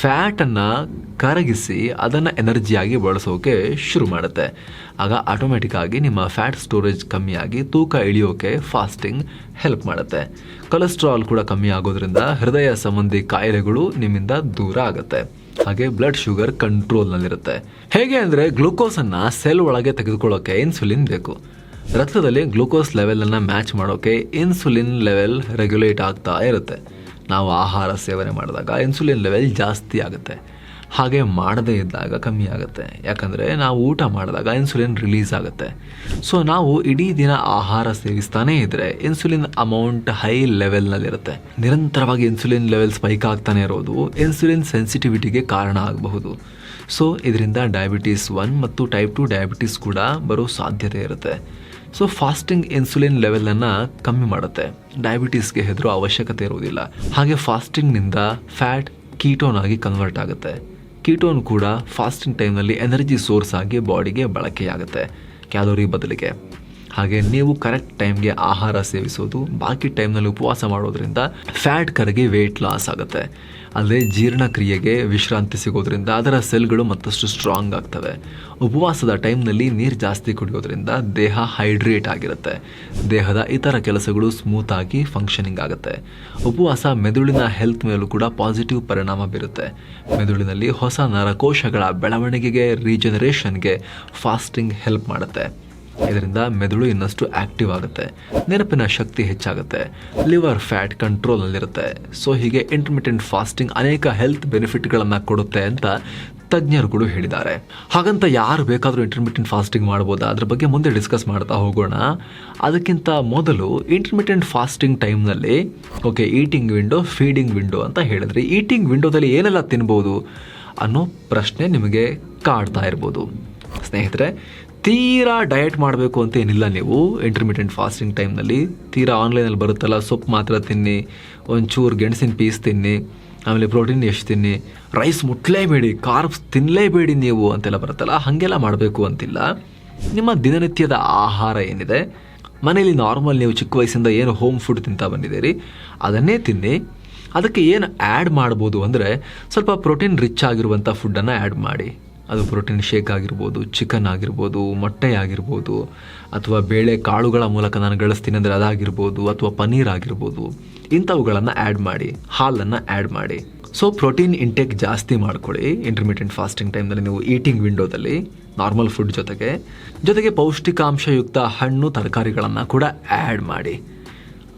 ಫ್ಯಾಟನ್ನು ಕರಗಿಸಿ ಅದನ್ನು ಎನರ್ಜಿಯಾಗಿ ಬಳಸೋಕೆ ಶುರು ಮಾಡುತ್ತೆ. ಆಗ ಆಟೋಮೆಟಿಕ್ ಆಗಿ ನಿಮ್ಮ ಫ್ಯಾಟ್ ಸ್ಟೋರೇಜ್ ಕಮ್ಮಿಯಾಗಿ ತೂಕ ಇಳಿಯೋಕೆ ಫಾಸ್ಟಿಂಗ್ ಹೆಲ್ಪ್ ಮಾಡುತ್ತೆ. ಕೊಲೆಸ್ಟ್ರಾಲ್ ಕೂಡ ಕಮ್ಮಿ ಆಗೋದ್ರಿಂದ ಹೃದಯ ಸಂಬಂಧಿ ಕಾಯಿಲೆಗಳು ನಿಮ್ಮಿಂದ ದೂರ ಆಗುತ್ತೆ. ಹಾಗೆ ಬ್ಲಡ್ ಶುಗರ್ ಕಂಟ್ರೋಲ್ನಲ್ಲಿರುತ್ತೆ ಹೇಗೆ ಅಂದರೆ ಗ್ಲೂಕೋಸನ್ನು ಸೆಲ್ ಒಳಗೆ ತೆಗೆದುಕೊಳ್ಳೋಕೆ ಇನ್ಸುಲಿನ್ ಬೇಕು. ರಕ್ತದಲ್ಲಿ ಗ್ಲೂಕೋಸ್ ಲೆವೆಲನ್ನು ಮ್ಯಾಚ್ ಮಾಡೋಕೆ ಇನ್ಸುಲಿನ್ ಲೆವೆಲ್ ರೆಗ್ಯುಲೇಟ್ ಆಗ್ತಾ ಇರುತ್ತೆ. ನಾವು ಆಹಾರ ಸೇವನೆ ಮಾಡಿದಾಗ ಇನ್ಸುಲಿನ್ ಲೆವೆಲ್ ಜಾಸ್ತಿ ಆಗುತ್ತೆ. ಹಾಗೆ ಮಾಡದೇ ಇದ್ದಾಗ ಕಮ್ಮಿ ಆಗುತ್ತೆ. ಯಾಕಂದರೆ ನಾವು ಊಟ ಮಾಡಿದಾಗ ಇನ್ಸುಲಿನ್ ರಿಲೀಸ್ ಆಗುತ್ತೆ. ಸೊ ನಾವು ಇಡೀ ದಿನ ಆಹಾರ ಸೇವಿಸ್ತಾನೇ ಇದ್ದರೆ ಇನ್ಸುಲಿನ್ ಅಮೌಂಟ್ ಹೈ ಲೆವೆಲ್ನಲ್ಲಿರುತ್ತೆ ನಿರಂತರವಾಗಿ ಇನ್ಸುಲಿನ್ ಲೆವೆಲ್ ಸ್ಪೈಕ್ ಆಗ್ತಾನೆ ಇರೋದು ಇನ್ಸುಲಿನ್ ಸೆನ್ಸಿಟಿವಿಟಿಗೆ ಕಾರಣ ಆಗಬಹುದು. ಸೊ ಇದರಿಂದ ಡಯಾಬಿಟೀಸ್ ಒನ್ ಮತ್ತು ಟೈಪ್ ಟು ಡಯಾಬಿಟೀಸ್ ಕೂಡ ಬರೋ ಸಾಧ್ಯತೆ ಇರುತ್ತೆ. ಸೊ ಫಾಸ್ಟಿಂಗ್ ಇನ್ಸುಲಿನ್ ಲೆವೆಲನ್ನು ಕಮ್ಮಿ ಮಾಡುತ್ತೆ. ಡಯಾಬಿಟೀಸ್ಗೆ ಹೆದರೋ ಅವಶ್ಯಕತೆ ಇರುವುದಿಲ್ಲ ಹಾಗೆ ಫಾಸ್ಟಿಂಗ್ನಿಂದ ಫ್ಯಾಟ್ ಕೀಟೋನ್ ಆಗಿ ಕನ್ವರ್ಟ್ ಆಗುತ್ತೆ. ಕೀಟೋನ್ ಕೂಡ ಫಾಸ್ಟಿಂಗ್ ಟೈಮ್ನಲ್ಲಿ ಎನರ್ಜಿ ಸೋರ್ಸ್ ಆಗಿ ಬಾಡಿಗೆ ಬಳಕೆಯಾಗುತ್ತೆ. ಕ್ಯಾಲೋರಿ ಬದಲಿಗೆ. ಹಾಗೆ ನೀವು ಕರೆಕ್ಟ್ ಟೈಮ್ಗೆ ಆಹಾರ ಸೇವಿಸೋದು ಬಾಕಿ ಟೈಮ್ನಲ್ಲಿ ಉಪವಾಸ ಮಾಡೋದ್ರಿಂದ ಫ್ಯಾಟ್ ಕರಗಿ ವೆಯ್ಟ್ ಲಾಸ್ ಆಗುತ್ತೆ. ಅಲ್ಲದೆ ಜೀರ್ಣಕ್ರಿಯೆಗೆ ವಿಶ್ರಾಂತಿ ಸಿಗೋದ್ರಿಂದ ಅದರ ಸೆಲ್ಗಳು ಮತ್ತಷ್ಟು ಸ್ಟ್ರಾಂಗ್ ಆಗ್ತವೆ. ಉಪವಾಸದ ಟೈಮ್ನಲ್ಲಿ ನೀರು ಜಾಸ್ತಿ ಕುಡಿಯೋದ್ರಿಂದ ದೇಹ ಹೈಡ್ರೇಟ್ ಆಗಿರುತ್ತೆ. ದೇಹದ ಇತರ ಕೆಲಸಗಳು ಸ್ಮೂತ್ ಆಗಿ ಫಂಕ್ಷನಿಂಗ್ ಆಗುತ್ತೆ. ಉಪವಾಸ ಮೆದುಳಿನ ಹೆಲ್ತ್ ಮೇಲೂ ಕೂಡ ಪಾಸಿಟಿವ್ ಪರಿಣಾಮ ಬೀರುತ್ತೆ. ಮೆದುಳಿನಲ್ಲಿ ಹೊಸ ನರಕೋಶಗಳ ಬೆಳವಣಿಗೆಗೆ ರೀಜನರೇಷನ್ಗೆ ಫಾಸ್ಟಿಂಗ್ ಹೆಲ್ಪ್ ಮಾಡುತ್ತೆ. ಇದರಿಂದ ಮೆದುಳು ಇನ್ನಷ್ಟು ಆಕ್ಟಿವ್ ಆಗುತ್ತೆ, ನೆನಪಿನ ಶಕ್ತಿ ಹೆಚ್ಚಾಗುತ್ತೆ, ಲಿವರ್ ಫ್ಯಾಟ್ ಕಂಟ್ರೋಲ್ನಲ್ಲಿರುತ್ತೆ ಸೊ ಹೀಗೆ ಇಂಟರ್ಮಿಟೆಂಟ್ ಫಾಸ್ಟಿಂಗ್ ಅನೇಕ ಹೆಲ್ತ್ ಬೆನಿಫಿಟ್ಗಳನ್ನು ಕೊಡುತ್ತೆ ಅಂತ ತಜ್ಞರುಗಳು ಹೇಳಿದ್ದಾರೆ. ಹಾಗಂತ ಯಾರು ಬೇಕಾದರೂ ಇಂಟರ್ಮಿಟೆಂಟ್ ಫಾಸ್ಟಿಂಗ್ ಮಾಡ್ಬೋದಾ? ಅದ್ರ ಬಗ್ಗೆ ಮುಂದೆ ಡಿಸ್ಕಸ್ ಮಾಡ್ತಾ ಹೋಗೋಣ. ಅದಕ್ಕಿಂತ ಮೊದಲು ಇಂಟರ್ಮಿಟೆಂಟ್ ಫಾಸ್ಟಿಂಗ್ ಟೈಮ್ನಲ್ಲಿ okay eating window feeding window ಅಂತ ಹೇಳಿದ್ರೆ. ಈಟಿಂಗ್ ವಿಂಡೋದಲ್ಲಿ ಏನೆಲ್ಲ ತಿನ್ಬೋದು ಅನ್ನೋ ಪ್ರಶ್ನೆ ನಿಮಗೆ ಕಾಡ್ತಾ ಇರ್ಬೋದು. ಸ್ನೇಹಿತರೆ ತೀರಾ ಡಯಟ್ ಮಾಡಬೇಕು ಅಂತ ಏನಿಲ್ಲ ನೀವು. ಇಂಟರ್ಮಿಟೆಂಟ್ ಫಾಸ್ಟಿಂಗ್ ಟೈಮ್ನಲ್ಲಿ ತೀರಾ ಆನ್ಲೈನಲ್ಲಿ ಬರುತ್ತಲ್ಲ, ಸೊಪ್ಪು ಮಾತ್ರ ತಿನ್ನಿ, ಒಂಚೂರು ಗೆಣಸಿನ ಪೀಸ್ ತಿನ್ನಿ, ಆಮೇಲೆ ಪ್ರೋಟೀನ್ ಎಷ್ಟು ತಿನ್ನಿ ರೈಸ್ ಮುಟ್ಲೇಬೇಡಿ ಕಾರ್ಬ್ಸ್ ತಿನ್ನಲೇಬೇಡಿ ನೀವು ಅಂತೆಲ್ಲ ಬರುತ್ತಲ್ಲ, ಹಾಗೆಲ್ಲ ಮಾಡಬೇಕು ಅಂತಿಲ್ಲ. ನಿಮ್ಮ ದಿನನಿತ್ಯದ ಆಹಾರ ಏನಿದೆ? ಮನೆಯಲ್ಲಿ ನಾರ್ಮಲ್ ನೀವು ಚಿಕ್ಕ ವಯಸ್ಸಿಂದ ಏನು ಹೋಮ್ ಫುಡ್ ತಿಂತಾ ಬಂದಿದ್ದೀರಿ, ಅದನ್ನೇ ತಿನ್ನಿ. ಅದಕ್ಕೆ ಏನು ಆ್ಯಡ್ ಮಾಡ್ಬೋದು ಅಂದರೆ ಸ್ವಲ್ಪ ಪ್ರೋಟೀನ್ ರಿಚ್ ಆಗಿರುವಂಥ ಫುಡ್ಡನ್ನು ಆ್ಯಡ್ ಮಾಡಿ. ಅದು ಪ್ರೋಟೀನ್ ಶೇಕ್ ಆಗಿರ್ಬೋದು, ಚಿಕನ್ ಆಗಿರ್ಬೋದು, ಮೊಟ್ಟೆ ಆಗಿರ್ಬೋದು, ಅಥವಾ ಬೇಳೆ ಕಾಳುಗಳ ಮೂಲಕ ನಾನು ಗಳಿಸ್ತೀನಿ ಅಂದರೆ ಅದಾಗಿರ್ಬೋದು, ಅಥವಾ ಪನ್ನೀರ್ ಆಗಿರ್ಬೋದು, ಇಂಥವುಗಳನ್ನು ಆ್ಯಡ್ ಮಾಡಿ, ಹಾಲನ್ನು ಆ್ಯಡ್ ಮಾಡಿ. ಸೊ ಪ್ರೋಟೀನ್ ಇಂಟೇಕ್ ಜಾಸ್ತಿ ಮಾಡ್ಕೊಳ್ಳಿ. ಇಂಟರ್ಮೀಡಿಯಂಟ್ ಫಾಸ್ಟಿಂಗ್ ಟೈಮ್ನಲ್ಲಿ ನೀವು ಈಟಿಂಗ್ ವಿಂಡೋದಲ್ಲಿ ನಾರ್ಮಲ್ ಫುಡ್ ಜೊತೆಗೆ ಜೊತೆಗೆ ಪೌಷ್ಟಿಕಾಂಶಯುಕ್ತ ಹಣ್ಣು, ತರಕಾರಿಗಳನ್ನು ಕೂಡ ಆ್ಯಡ್ ಮಾಡಿ.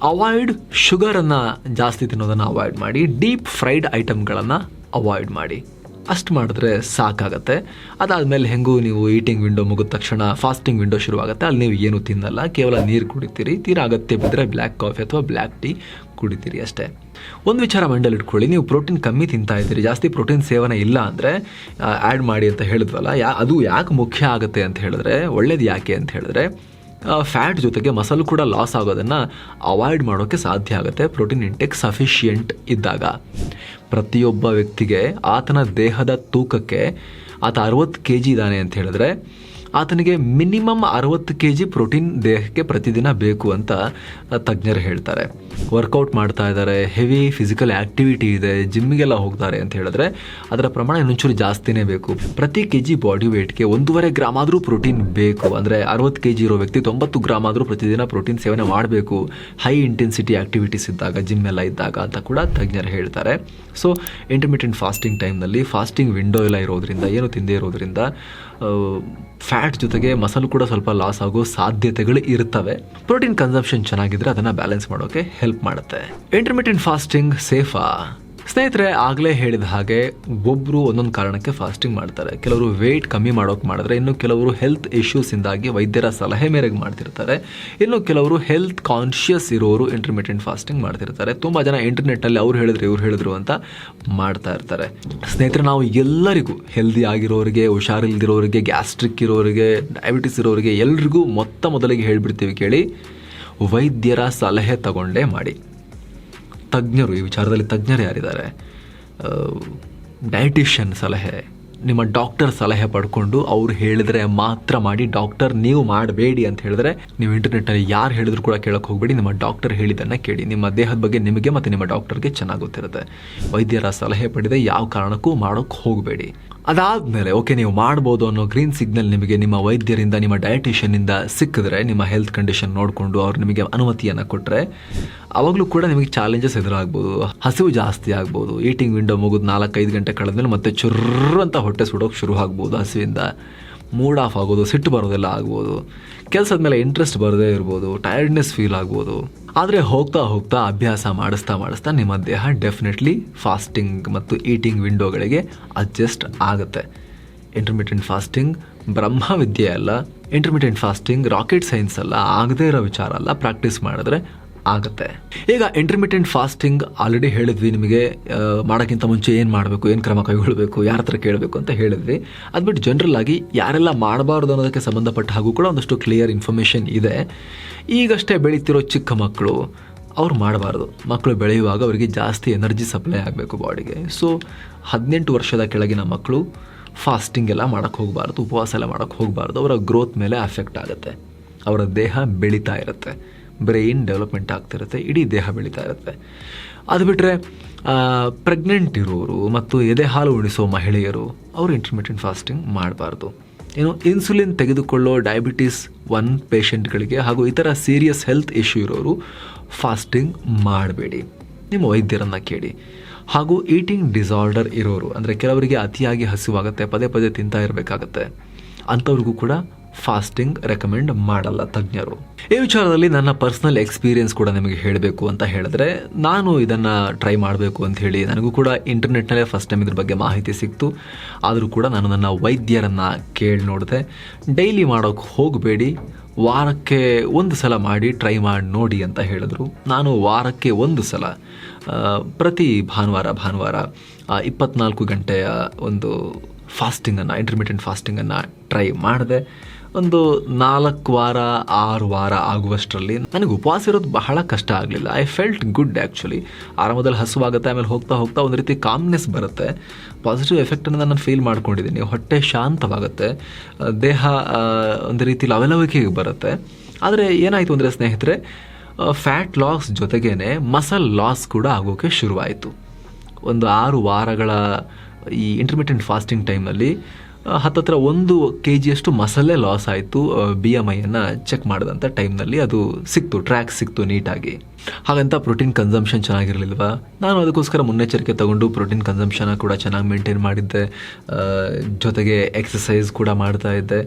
ಅವಾಯ್ಡ್ ಶುಗರನ್ನು ಜಾಸ್ತಿ ತಿನ್ನೋದನ್ನು ಅವಾಯ್ಡ್ ಮಾಡಿ ಡೀಪ್ ಫ್ರೈಡ್ ಐಟಮ್ಗಳನ್ನು ಅವಾಯ್ಡ್ ಮಾಡಿ. ಅಷ್ಟು ಮಾಡಿದ್ರೆ ಸಾಕಾಗತ್ತೆ. ಅದಾದಮೇಲೆ ಹೆಂಗೂ ನೀವು ಈಟಿಂಗ್ ವಿಂಡೋ ಮುಗಿದ ತಕ್ಷಣ ಫಾಸ್ಟಿಂಗ್ ವಿಂಡೋ ಶುರುವಾಗುತ್ತೆ. ಅಲ್ಲಿ ನೀವು ಏನು ತಿನ್ನಲ್ಲ, ಕೇವಲ ನೀರು ಕುಡಿತೀರಿ. ತೀರ ಅಗತ್ಯ ಬಿದ್ದರೆ ಬ್ಲ್ಯಾಕ್ ಕಾಫಿ ಅಥವಾ ಬ್ಲ್ಯಾಕ್ ಟೀ ಕುಡಿತೀರಿ ಅಷ್ಟೇ. ಒಂದು ವಿಚಾರ ಮಂಡಲ್ ಇಟ್ಕೊಳ್ಳಿ, ನೀವು ಪ್ರೋಟೀನ್ ಕಮ್ಮಿ ತಿಂತಾ ಇದ್ದೀರಿ, ಜಾಸ್ತಿ ಪ್ರೋಟೀನ್ ಸೇವನೆ ಇಲ್ಲ ಅಂದರೆ ಆ್ಯಡ್ ಮಾಡಿ ಅಂತ ಹೇಳಿದ್ವಲ್ಲ, ಯಾ, ಅದು ಯಾಕೆ ಮುಖ್ಯ ಆಗುತ್ತೆ ಅಂತ ಹೇಳಿದ್ರೆ, ಒಳ್ಳೇದು ಯಾಕೆ ಅಂತ ಹೇಳಿದ್ರೆ ಫ್ಯಾಟ್ ಜೊತೆಗೆ ಮಸಲ್ ಕೂಡ ಲಾಸ್ ಆಗೋದನ್ನು ಅವಾಯ್ಡ್ ಮಾಡೋಕ್ಕೆ ಸಾಧ್ಯ ಆಗುತ್ತೆ. ಪ್ರೋಟೀನ್ ಇಂಟೆಕ್ ಸಫಿಷಿಯೆಂಟ್ ಇದ್ದಾಗ. ಪ್ರತಿಯೊಬ್ಬ ವ್ಯಕ್ತಿಗೆ ಆತನ ದೇಹದ ತೂಕಕ್ಕೆ ಆತ ಅರವತ್ತು ಕೆ ಜಿ ಇದ್ದಾನೆ ಅಂತ ಹೇಳಿದ್ರೆ, ಆತನಿಗೆ ಮಿನಿಮಮ್ ಅರವತ್ತು ಕೆ ಜಿ ಪ್ರೋಟೀನ್ ದೇಹಕ್ಕೆ ಪ್ರತಿದಿನ ಬೇಕು ಅಂತ ತಜ್ಞರು ಹೇಳ್ತಾರೆ. ವರ್ಕೌಟ್ ಮಾಡ್ತಾ ಇದ್ದಾರೆ, ಹೆವಿ ಫಿಸಿಕಲ್ ಆ್ಯಕ್ಟಿವಿಟಿ ಇದೆ, ಜಿಮ್ಮಿಗೆಲ್ಲ ಹೋಗ್ತಾರೆ ಅಂತ ಹೇಳಿದ್ರೆ, ಅದರ ಪ್ರಮಾಣ ಇನ್ನೊಂಚೂರು ಜಾಸ್ತಿನೇ ಬೇಕು. ಪ್ರತಿ ಕೆ ಜಿ ಬಾಡಿ ವೇಟ್ಗೆ ಒಂದೂವರೆ ಗ್ರಾಮ್ ಆದರೂ ಪ್ರೋಟೀನ್ ಬೇಕು. ಅಂದರೆ ಅರವತ್ತು ಕೆ ಜಿ ಇರೋ ವ್ಯಕ್ತಿ ತೊಂಬತ್ತು ಗ್ರಾಮ್ ಆದರೂ ಪ್ರತಿದಿನ ಪ್ರೋಟೀನ್ ಸೇವನೆ ಮಾಡಬೇಕು. ಹೈ ಇಂಟೆನ್ಸಿಟಿ ಆ್ಯಕ್ಟಿವಿಟೀಸ್ ಇದ್ದಾಗ, ಜಿಮ್ ಎಲ್ಲ ಇದ್ದಾಗ ಅಂತ ಕೂಡ ತಜ್ಞರು ಹೇಳ್ತಾರೆ. ಸೊ ಇಂಟರ್ಮಿಟೆಂಟ್ ಫಾಸ್ಟಿಂಗ್ ಟೈಮ್ನಲ್ಲಿ ಫಾಸ್ಟಿಂಗ್ ವಿಂಡೋ ಎಲ್ಲ ಇರೋದ್ರಿಂದ, ಏನು ತಿಂದೇ ಇರೋದ್ರಿಂದ ಫ್ಯಾಟ್ ಜೊತೆಗೆ ಮಸಲು ಕೂಡ ಸ್ವಲ್ಪ ಲಾಸ್ ಆಗೋ ಸಾಧ್ಯತೆಗಳು ಇರ್ತವೆ. ಪ್ರೋಟೀನ್ ಕನ್ಸಂಪ್ಷನ್ ಚೆನ್ನಾಗಿದ್ರೆ ಅದನ್ನು ಬ್ಯಾಲೆನ್ಸ್ ಮಾಡೋಕೆ ಹೆಲ್ಪ್ ಮಾಡುತ್ತೆ. ಇಂಟರ್ಮಿಟೆಂಟ್ ಫಾಸ್ಟಿಂಗ್ ಸೇಫಾ ಸ್ನೇಹಿತರೆ, ಆಗಲೇ ಹೇಳಿದ ಹಾಗೆ ಒಬ್ಬರು ಒಂದೊಂದು ಕಾರಣಕ್ಕೆ ಫಾಸ್ಟಿಂಗ್ ಮಾಡ್ತಾರೆ. ಕೆಲವರು ವೆಯ್ಟ್ ಕಮ್ಮಿ ಮಾಡೋಕೆ ಮಾಡಿದ್ರೆ, ಇನ್ನು ಕೆಲವರು ಹೆಲ್ತ್ ಇಶ್ಯೂಸಿಂದಾಗಿ ವೈದ್ಯರ ಸಲಹೆ ಮೇರೆಗೆ ಮಾಡ್ತಿರ್ತಾರೆ. ಇನ್ನು ಕೆಲವರು ಹೆಲ್ತ್ ಕಾನ್ಷಿಯಸ್ ಇರೋರು ಇಂಟರ್ಮಿಟೆಂಟ್ ಫಾಸ್ಟಿಂಗ್ ಮಾಡ್ತಿರ್ತಾರೆ. ತುಂಬ ಜನ ಇಂಟರ್ನೆಟ್ಟಲ್ಲಿ ಅವ್ರು ಹೇಳಿದ್ರು, ಇವ್ರು ಹೇಳಿದ್ರು ಅಂತ ಮಾಡ್ತಾ ಇರ್ತಾರೆ. ಸ್ನೇಹಿತರೆ, ನಾವು ಎಲ್ಲರಿಗೂ ಹೆಲ್ದಿ ಆಗಿರೋರಿಗೆ, ಹುಷಾರಿಲ್ದಿರೋರಿಗೆ ಗ್ಯಾಸ್ಟ್ರಿಕ್ ಇರೋರಿಗೆ ಡಯಾಬಿಟಿಸ್ ಇರೋರಿಗೆ ಎಲ್ರಿಗೂ ಮೊತ್ತ ಮೊದಲಿಗೆ ಹೇಳಿಬಿಡ್ತೀವಿ ಕೇಳಿ, ವೈದ್ಯರ ಸಲಹೆ ತಗೊಂಡೇ ಮಾಡಿ. ತಜ್ಞರು, ಈ ವಿಚಾರದಲ್ಲಿ ತಜ್ಞರು ಯಾರಿದ್ದಾರೆ? ಡಯಟಿಷಿಯನ್ ಸಲಹೆ, ನಿಮ್ಮ ಡಾಕ್ಟರ್ ಸಲಹೆ ಪಡ್ಕೊಂಡು ಅವ್ರು ಹೇಳಿದ್ರೆ ಮಾತ್ರ ಮಾಡಿ ಡಾಕ್ಟರ್ ನೀವು ಮಾಡಬೇಡಿ ಅಂತ ಹೇಳಿದ್ರೆ ನೀವು ಇಂಟರ್ನೆಟ್ಟಲ್ಲಿ ಯಾರು ಹೇಳಿದ್ರು ಕೂಡ ಕೇಳೋಕೆ ಹೋಗಬೇಡಿ, ನಿಮ್ಮ ಡಾಕ್ಟರ್ ಹೇಳಿದ್ದನ್ನು ಕೇಳಿ. ನಿಮ್ಮ ದೇಹದ ಬಗ್ಗೆ ನಿಮಗೆ ಮತ್ತು ನಿಮ್ಮ ಡಾಕ್ಟರ್ಗೆ ಚೆನ್ನಾಗಿ ಗೊತ್ತಿರುತ್ತೆ. ವೈದ್ಯರ ಸಲಹೆ ಪಡೆದೇ ಯಾವ ಕಾರಣಕ್ಕೂ ಮಾಡೋಕ್ಕೆ ಹೋಗಬೇಡಿ. ಅದಾದಮೇಲೆ, ಓಕೆ, ನೀವು ಮಾಡ್ಬೋದು ಅನ್ನೋ ಗ್ರೀನ್ ಸಿಗ್ನಲ್ ನಿಮಗೆ ನಿಮ್ಮ ವೈದ್ಯರಿಂದ, ನಿಮ್ಮ ಡಯಟಿಷಿಯನ್ನಿಂದ ಸಿಕ್ಕಿದ್ರೆ, ನಿಮ್ಮ ಹೆಲ್ತ್ ಕಂಡೀಷನ್ ನೋಡಿಕೊಂಡು ಅವ್ರು ನಿಮಗೆ ಅನುಮತಿಯನ್ನು ಕೊಟ್ಟರೆ ಅವಾಗಲೂ ಕೂಡ ನಿಮಗೆ ಚಾಲೆಂಜಸ್ ಎದುರಾಗ್ಬೋದು. ಹಸಿವು ಜಾಸ್ತಿ ಆಗ್ಬೋದು. ಈಟಿಂಗ್ ವಿಂಡೋ ಮುಗಿದು ನಾಲ್ಕೈದು ಗಂಟೆ ಕಳೆದ್ಮೇಲೆ ಮತ್ತೆ ಚುರ್ರು ಅಂತ ಹೊಟ್ಟೆ ಸುಡೋಕೆ ಶುರು ಆಗ್ಬೋದು ಹಸಿವಿಂದ. ಮೂಡ್ ಆಫ್ ಆಗೋದು, ಸಿಟ್ಟು ಬರೋದೆಲ್ಲ ಆಗ್ಬೋದು. ಕೆಲಸದ ಮೇಲೆ ಇಂಟ್ರೆಸ್ಟ್ ಬರದೇ ಇರ್ಬೋದು. ಟಯರ್ಡ್ನೆಸ್ ಫೀಲ್ ಆಗ್ಬೋದು. ಆದರೆ ಹೋಗ್ತಾ ಹೋಗ್ತಾ ಅಭ್ಯಾಸ ಮಾಡಿಸ್ತಾ ಮಾಡಿಸ್ತಾ ನಿಮ್ಮ ದೇಹ ಡೆಫಿನೆಟ್ಲಿ ಫಾಸ್ಟಿಂಗ್ ಮತ್ತು ಈಟಿಂಗ್ ವಿಂಡೋಗಳಿಗೆ ಅಡ್ಜಸ್ಟ್ ಆಗುತ್ತೆ. ಇಂಟರ್ಮಿಟೆಂಟ್ ಫಾಸ್ಟಿಂಗ್ ಬ್ರಹ್ಮ ವಿದ್ಯೆ ಅಲ್ಲ ಇಂಟರ್ಮಿಟೆಂಟ್ ಫಾಸ್ಟಿಂಗ್ ರಾಕೆಟ್ ಸೈನ್ಸ್ ಅಲ್ಲ, ಆಗದೇ ಇರೋ ವಿಚಾರ ಅಲ್ಲ ಪ್ರಾಕ್ಟೀಸ್ ಮಾಡಿದ್ರೆ ಆಗುತ್ತೆ. ಈಗ ಇಂಟರ್ಮಿಟೆಂಟ್ ಫಾಸ್ಟಿಂಗ್ ಆಲ್ರೆಡಿ ಹೇಳಿದ್ವಿ ನಿಮಗೆ ಮಾಡೋಕ್ಕಿಂತ ಮುಂಚೆ ಏನು ಮಾಡಬೇಕು, ಏನು ಕ್ರಮ ಕೈಗೊಳ್ಳಬೇಕು, ಯಾರ ಹತ್ರ ಕೇಳಬೇಕು ಅಂತ ಹೇಳಿದ್ವಿ. ಅದ್ಬಿಟ್ಟು ಜನರಲ್ ಆಗಿ ಯಾರೆಲ್ಲ ಮಾಡಬಾರ್ದು ಅನ್ನೋದಕ್ಕೆ ಸಂಬಂಧಪಟ್ಟ ಹಾಗೂ ಕೂಡ ಒಂದಷ್ಟು ಕ್ಲಿಯರ್ ಇನ್ಫಾರ್ಮೇಷನ್ ಇದೆ. ಈಗಷ್ಟೇ ಬೆಳೀತಿರೋ ಚಿಕ್ಕ ಮಕ್ಕಳು, ಅವ್ರು ಮಾಡಬಾರ್ದು. ಮಕ್ಕಳು ಬೆಳೆಯುವಾಗ ಅವರಿಗೆ ಜಾಸ್ತಿ ಎನರ್ಜಿ ಸಪ್ಲೈ ಆಗಬೇಕು ಬಾಡಿಗೆ. ಸೊ ಹದಿನೆಂಟು ವರ್ಷದ ಕೆಳಗಿನ ಮಕ್ಕಳು ಫಾಸ್ಟಿಂಗ್ ಎಲ್ಲ ಮಾಡೋಕ್ಕೆ ಹೋಗಬಾರ್ದು, ಉಪವಾಸ ಎಲ್ಲ ಮಾಡೋಕ್ಕೆ ಹೋಗಬಾರ್ದು. ಅವರ ಗ್ರೋತ್ ಮೇಲೆ ಅಫೆಕ್ಟ್ ಆಗುತ್ತೆ. ಅವರ ದೇಹ ಬೆಳೀತಾ ಇರುತ್ತೆ. ಬ್ರೈನ್ ಡೆವಲಪ್ಮೆಂಟ್ ಆಗ್ತಿರುತ್ತೆ. ಇಡೀ ದೇಹ ಬೆಳೀತಾ ಇರುತ್ತೆ. ಅದು ಬಿಟ್ಟರೆ ಪ್ರೆಗ್ನೆಂಟ್ ಇರೋರು ಮತ್ತು ಎದೆ ಹಾಲು ಉಣಿಸೋ ಮಹಿಳೆಯರು, ಅವರು ಇಂಟರ್ಮಿಟೆಂಟ್ ಫಾಸ್ಟಿಂಗ್ ಮಾಡಬಾರ್ದು. ಏನು ಇನ್ಸುಲಿನ್ ತೆಗೆದುಕೊಳ್ಳೋ ಡಯಾಬಿಟೀಸ್ ಒನ್ ಪೇಷಂಟ್ಗಳಿಗೆ ಹಾಗೂ ಇತರ ಸೀರಿಯಸ್ ಹೆಲ್ತ್ ಇಶ್ಯೂ ಇರೋರು ಫಾಸ್ಟಿಂಗ್ ಮಾಡಬೇಡಿ. ನಿಮ್ಮ ವೈದ್ಯರನ್ನು ಕೇಳಿ. ಹಾಗೂ ಈಟಿಂಗ್ ಡಿಸಾರ್ಡರ್ ಇರೋರು, ಅಂದರೆ ಕೆಲವರಿಗೆ ಅತಿಯಾಗಿ ಹಸಿವಾಗುತ್ತೆ, ಪದೇ ಪದೇ ತಿಂತಾ ಇರಬೇಕಾಗತ್ತೆ, ಅಂಥವ್ರಿಗೂ ಕೂಡ ಫಾಸ್ಟಿಂಗ್ ರೆಕಮೆಂಡ್ ಮಾಡಲ್ಲ ತಜ್ಞರು. ಈ ವಿಚಾರದಲ್ಲಿ ನನ್ನ ಪರ್ಸ್ನಲ್ ಎಕ್ಸ್ಪೀರಿಯೆನ್ಸ್ ಕೂಡ ನಿಮಗೆ ಹೇಳಬೇಕು ಅಂತ ಹೇಳಿದ್ರೆ, ನಾನು ಇದನ್ನು ಟ್ರೈ ಮಾಡಬೇಕು ಅಂತ ಹೇಳಿ ನನಗೂ ಕೂಡ ಇಂಟರ್ನೆಟ್ನಲ್ಲೇ ಫಸ್ಟ್ ಟೈಮ್ ಇದ್ರ ಬಗ್ಗೆ ಮಾಹಿತಿ ಸಿಕ್ತು. ಆದರೂ ಕೂಡ ನಾನು ನನ್ನ ವೈದ್ಯರನ್ನು ಕೇಳಿ ನೋಡಿದೆ. ಡೈಲಿ ಮಾಡೋಕ್ಕೆ ಹೋಗಬೇಡಿ. ವಾರಕ್ಕೆ ಒಂದು ಸಲ ಮಾಡಿ, ಟ್ರೈ ಮಾಡಿ ನೋಡಿ ಅಂತ ಹೇಳಿದ್ರು. ನಾನು ವಾರಕ್ಕೆ ಒಂದು ಸಲ ಪ್ರತಿ ಭಾನುವಾರ ಭಾನುವಾರ ಇಪ್ಪತ್ನಾಲ್ಕು ಗಂಟೆಯ ಒಂದು ಫಾಸ್ಟಿಂಗನ್ನು ಇಂಟರ್ಮಿಟೆಂಟ್ ಫಾಸ್ಟಿಂಗನ್ನು ಟ್ರೈ ಮಾಡಿದೆ. ಒಂದು ನಾಲ್ಕು ವಾರ, ಆರು ವಾರ ಆಗುವಷ್ಟರಲ್ಲಿ ನನಗೆ ಉಪವಾಸ ಇರೋದು ಬಹಳ ಕಷ್ಟ ಆಗಲಿಲ್ಲ. ಐ ಫೆಲ್ಟ್ ಗುಡ್ ಆ್ಯಕ್ಚುಲಿ ಆರಂಭದಲ್ಲಿ ಹಸುವಾಗುತ್ತೆ, ಆಮೇಲೆ ಹೋಗ್ತಾ ಹೋಗ್ತಾ ಒಂದು ರೀತಿ ಕಾಮ್ನೆಸ್ ಬರುತ್ತೆ. ಪಾಸಿಟಿವ್ ಎಫೆಕ್ಟನ್ನು ನಾನು ಫೀಲ್ ಮಾಡ್ಕೊಂಡಿದ್ದೀನಿ. ಹೊಟ್ಟೆ ಶಾಂತವಾಗುತ್ತೆ. ದೇಹ ಒಂದು ರೀತಿ ಲವಲವಿಕೆಗೆ ಬರುತ್ತೆ. ಆದರೆ ಏನಾಯಿತು ಅಂದರೆ ಸ್ನೇಹಿತರೆ ಫ್ಯಾಟ್ ಲಾಸ್ ಜೊತೆಗೇ ಮಸಲ್ ಲಾಸ್ ಕೂಡ ಆಗೋಕ್ಕೆ ಶುರುವಾಯಿತು. ಒಂದು ಆರು ವಾರಗಳ ಈ ಇಂಟರ್ಮಿಟೆಂಟ್ ಫಾಸ್ಟಿಂಗ್ ಟೈಮಲ್ಲಿ ಹತ್ತತ್ರ ಒಂದು ಕೆ ಜಿಯಷ್ಟು ಮಸಾಲೆ ಲಾಸ್ ಆಯಿತು. ಬಿ ಎಂ ಐಯನ್ನು ಚೆಕ್ ಮಾಡಿದಂಥ ಟೈಮ್ನಲ್ಲಿ ಅದು ಸಿಕ್ತು ಟ್ರ್ಯಾಕ್ ಸಿಕ್ತು ನೀಟಾಗಿ. ಹಾಗಂತ ಪ್ರೋಟೀನ್ ಕನ್ಸಂಪ್ಷನ್ ಚೆನ್ನಾಗಿರಲಿಲ್ವಾ? ನಾನು ಅದಕ್ಕೋಸ್ಕರ ಮುನ್ನೆಚ್ಚರಿಕೆ ತಗೊಂಡು ಪ್ರೋಟೀನ್ ಕನ್ಸಂಪ್ಷನ್ ಕೂಡ ಚೆನ್ನಾಗಿ ಮೇಂಟೈನ್ ಮಾಡಿದ್ದೆ. ಜೊತೆಗೆ ಎಕ್ಸಸೈಸ್ ಕೂಡ ಮಾಡ್ತಾ ಇದ್ದೆ.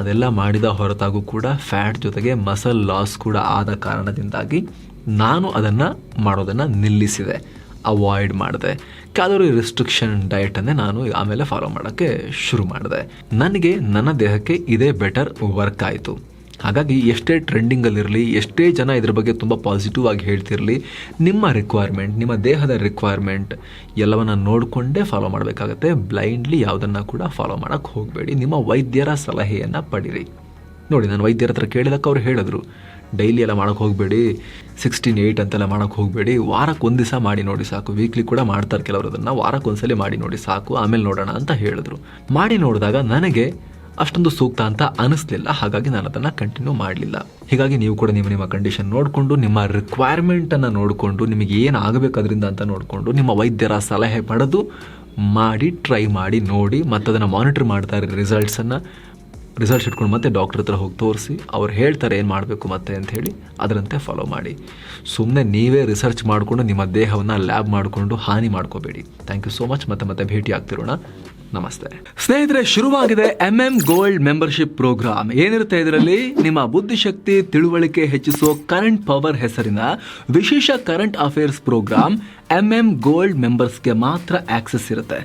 ಅದೆಲ್ಲ ಮಾಡಿದ ಹೊರತಾಗೂ ಕೂಡ ಫ್ಯಾಟ್ ಜೊತೆಗೆ ಮಸಲ್ ಲಾಸ್ ಕೂಡ ಆದ ಕಾರಣದಿಂದಾಗಿ ನಾನು ಅದನ್ನು ಮಾಡೋದನ್ನು ನಿಲ್ಲಿಸಿದೆ. ಅವಾಯ್ಡ್ ಮಾಡಿದೆ. ಕ್ಯಾಲೋರಿ ರಿಸ್ಟ್ರಿಕ್ಷನ್ ಡಯಟನ್ನೇ ನಾನು ಆಮೇಲೆ ಫಾಲೋ ಮಾಡೋಕ್ಕೆ ಶುರು ಮಾಡಿದೆ. ನನಗೆ ನನ್ನ ದೇಹಕ್ಕೆ ಇದೇ ಬೆಟರ್ ವರ್ಕ್ ಆಯಿತು. ಹಾಗಾಗಿ ಎಷ್ಟೇ ಟ್ರೆಂಡಿಂಗಲ್ಲಿರಲಿ ಎಷ್ಟೇ ಜನ ಇದ್ರ ಬಗ್ಗೆ ತುಂಬ ಪಾಸಿಟಿವ್ ಆಗಿ ಹೇಳ್ತಿರಲಿ, ನಿಮ್ಮ ರಿಕ್ವೈರ್ಮೆಂಟ್ ನಿಮ್ಮ ದೇಹದ ರಿಕ್ವೈರ್ಮೆಂಟ್ ಎಲ್ಲವನ್ನು ನೋಡಿಕೊಂಡೇ ಫಾಲೋ ಮಾಡಬೇಕಾಗತ್ತೆ. ಬ್ಲೈಂಡ್ಲಿ ಯಾವುದನ್ನು ಕೂಡ ಫಾಲೋ ಮಾಡೋಕ್ಕೆ ಹೋಗಬೇಡಿ. ನಿಮ್ಮ ವೈದ್ಯರ ಸಲಹೆಯನ್ನು ಪಡಿರಿ. ನೋಡಿ ನಾನು ವೈದ್ಯರ ಹತ್ರ ಕೇಳಿದಕ್ಕೆ ಅವ್ರು ಹೇಳಿದ್ರು. ಡೈಲಿ ಎಲ್ಲ ಮಾಡೋಕೆ ಹೋಗಬೇಡಿ ಸಿಕ್ಸ್ಟೀನ್ ಏಯ್ಟ್ ಅಂತೆಲ್ಲ ಮಾಡೋಕೆ ಹೋಗಬೇಡಿ, ವಾರಕ್ಕೆ ಒಂದು ದಿವಸ ಮಾಡಿ ನೋಡಿ ಸಾಕು. ವೀಕ್ಲಿ ಕೂಡ ಮಾಡ್ತಾರೆ ಕೆಲವರು ಅದನ್ನು. ವಾರಕ್ಕೆ ಒಂದ್ಸಲಿ ಮಾಡಿ ನೋಡಿ ಸಾಕು. ಆಮೇಲೆ ನೋಡೋಣ ಅಂತ ಹೇಳಿದ್ರು. ಮಾಡಿ ನೋಡಿದಾಗ ನನಗೆ ಅಷ್ಟೊಂದು ಸೂಕ್ತ ಅಂತ ಅನಿಸ್ಲಿಲ್ಲ. ಹಾಗಾಗಿ ನಾನು ಅದನ್ನು ಕಂಟಿನ್ಯೂ ಮಾಡಲಿಲ್ಲ. ಹೀಗಾಗಿ ನೀವು ಕೂಡ ನಿಮ್ಮ ನಿಮ್ಮ ಕಂಡೀಷನ್ ನೋಡಿಕೊಂಡು, ನಿಮ್ಮ ರಿಕ್ವೈರ್ಮೆಂಟನ್ನು ನೋಡಿಕೊಂಡು, ನಿಮಗೆ ಏನು ಆಗಬೇಕು ಅದರಿಂದ ಅಂತ ನೋಡಿಕೊಂಡು, ನಿಮ್ಮ ವೈದ್ಯರ ಸಲಹೆ ಪಡೆದು ಮಾಡಿ ಟ್ರೈ ಮಾಡಿ, ನೋಡಿ ಮತ್ತು ಅದನ್ನು ಮಾನಿಟರ್ ಮಾಡ್ತಾ ಇರೋ ರಿಸಲ್ಟ್ಸನ್ನು ರಿಸಲ್ಟ್ಸ್ ಇಟ್ಕೊಂಡು ಮತ್ತೆ ಡಾಕ್ಟ್ರ್ ಹತ್ರ ಹೋಗಿ ತೋರಿಸಿ, ಅವ್ರು ಹೇಳ್ತಾರೆ ಏನು ಮಾಡಬೇಕು ಮತ್ತೆ ಅಂತ ಹೇಳಿ ಅದರಂತೆ ಫಾಲೋ ಮಾಡಿ. ಸುಮ್ಮನೆ ನೀವೇ ರಿಸರ್ಚ್ ಮಾಡಿಕೊಂಡು ನಿಮ್ಮ ದೇಹವನ್ನು ಲ್ಯಾಬ್ ಮಾಡಿಕೊಂಡು ಹಾನಿ ಮಾಡ್ಕೋಬೇಡಿ. ಥ್ಯಾಂಕ್ ಯು ಸೋ ಮಚ್ ಮತ್ತೆ ಮತ್ತೆ ಭೇಟಿ ಆಗ್ತಿರೋಣ. ನಮಸ್ತೆ. ಸ್ನೇಹಿತರೆ, ಶುರುವಾಗಿದೆ M M gold membership programme ಏನಿರುತ್ತೆ ಇದರಲ್ಲಿ? ನಿಮ್ಮ ಬುದ್ಧಿಶಕ್ತಿ, ತಿಳುವಳಿಕೆ ಹೆಚ್ಚಿಸೋ ಕರೆಂಟ್ ಪವರ್ ಹೆಸರಿನ ವಿಶೇಷ current affairs programme M M gold ಮೆಂಬರ್ಸ್ಗೆ ಮಾತ್ರ ಆಕ್ಸೆಸ್ ಇರುತ್ತೆ.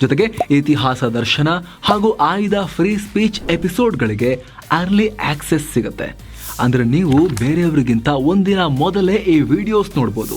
ಜೊತೆಗೆ ಇತಿಹಾಸ ದರ್ಶನ ಹಾಗೂ ಆಯ್ದ ಫ್ರೀ ಸ್ಪೀಚ್ ಎಪಿಸೋಡ್ಗಳಿಗೆ ಅರ್ಲಿ ಆಕ್ಸೆಸ್ ಸಿಗುತ್ತೆ. ಅಂದ್ರೆ ನೀವು ಬೇರೆಯವರಿಗಿಂತ ಒಂದಿನ ಮೊದಲೇ ಈ ವಿಡಿಯೋಸ್ ನೋಡ್ಬೋದು.